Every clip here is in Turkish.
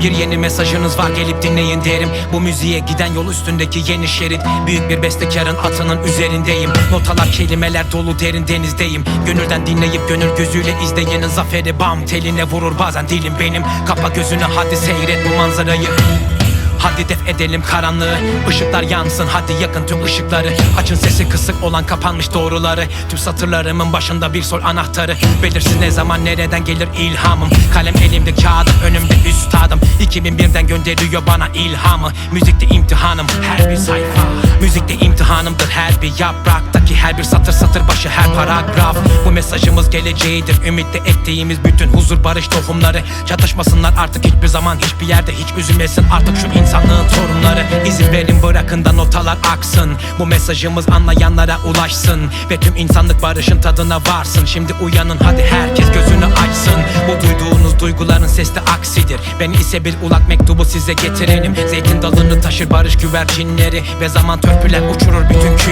Bir yeni mesajınız var gelip dinleyin derim. Bu müziğe giden yol üstündeki yeni şerit. Büyük bir bestekarın atının üzerindeyim. Notalar kelimeler dolu derin denizdeyim. Gönülden dinleyip gönül gözüyle izleyenin zaferi Bam teline vurur bazen dilim benim. Kapa gözünü hadi seyret bu manzarayı. Hadi def edelim karanlığı. Işıklar yansın hadi yakın tüm ışıkları. Açın sesi kısık olan kapanmış doğruları. Tüm satırlarımın başında bir sol anahtarı. Belirsiz ne zaman nereden gelir ilhamım? Kalem elimde kağıdım önümde üstadım 2001'den gönderiyor bana ilhamı. Müzikte imtihanım her bir sayfa. Müzikte imtihanımdır her bir yapraktaki Her bir satır satır başı her paragraf. Bu mesajımız geleceğidir. Ümitle ektiğimiz bütün huzur barış tohumları Çatışmasınlar. Artık hiçbir zaman hiçbir yerde Hiç üzülmesin. Artık şu insanlığın İzin verin bırakın da notalar aksın. Bu mesajımız anlayanlara ulaşsın. Ve tüm insanlık barışın tadına varsın. Şimdi uyanın hadi herkes gözünü açsın. Bu duyduğunuz duyguların sesli aksidir. Ben ise bir ulak mektubu size getirenim Zeytin dalını taşır barış güvercinleri. Ve zaman törpüler uçurur bütün külleri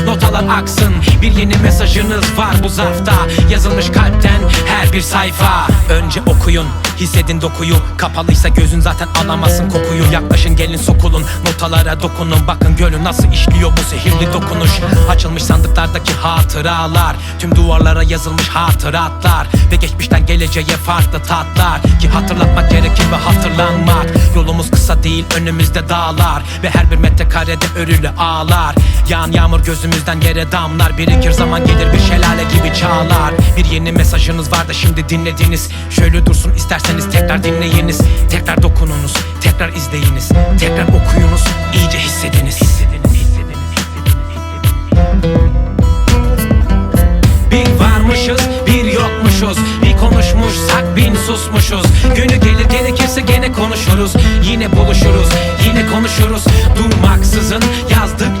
Notalar aksın. Bir yeni mesajınız var bu zarfta Yazılmış kalpten her bir sayfa. Önce okuyun hissedin dokuyu Kapalıysa gözün zaten alamazsın kokuyu. Yaklaşın gelin sokulun notalara dokunun. Bakın gölü nasıl işliyor bu zehirli dokunuş. Açılmış sandıklardaki hatıralar Tüm duvarlara yazılmış hatıratlar. Ve geçmişten geleceğe farklı tatlar. Ki hatırlatmak gerekir ve hatırlanmak. Yolumuz kısa değil önümüzde dağlar. Ve her bir metrekarede örülü ağlar. Yağan yağmur gözümüzden yere damlar. Birikir zaman gelir bir şelale gibi çağlar yeni mesajınız var da şimdi dinlediniz. Şöyle dursun isterseniz tekrar dinleyiniz. Tekrar dokununuz, tekrar izleyiniz. Tekrar okuyunuz, iyice hissediniz. Bir varmışız bir yokmuşuz. Bir konuşmuşsak bin susmuşuz. Günü gelir gerekirse gene konuşuruz. Yine buluşuruz yine konuşuruz. Durmaksızın yazdıkça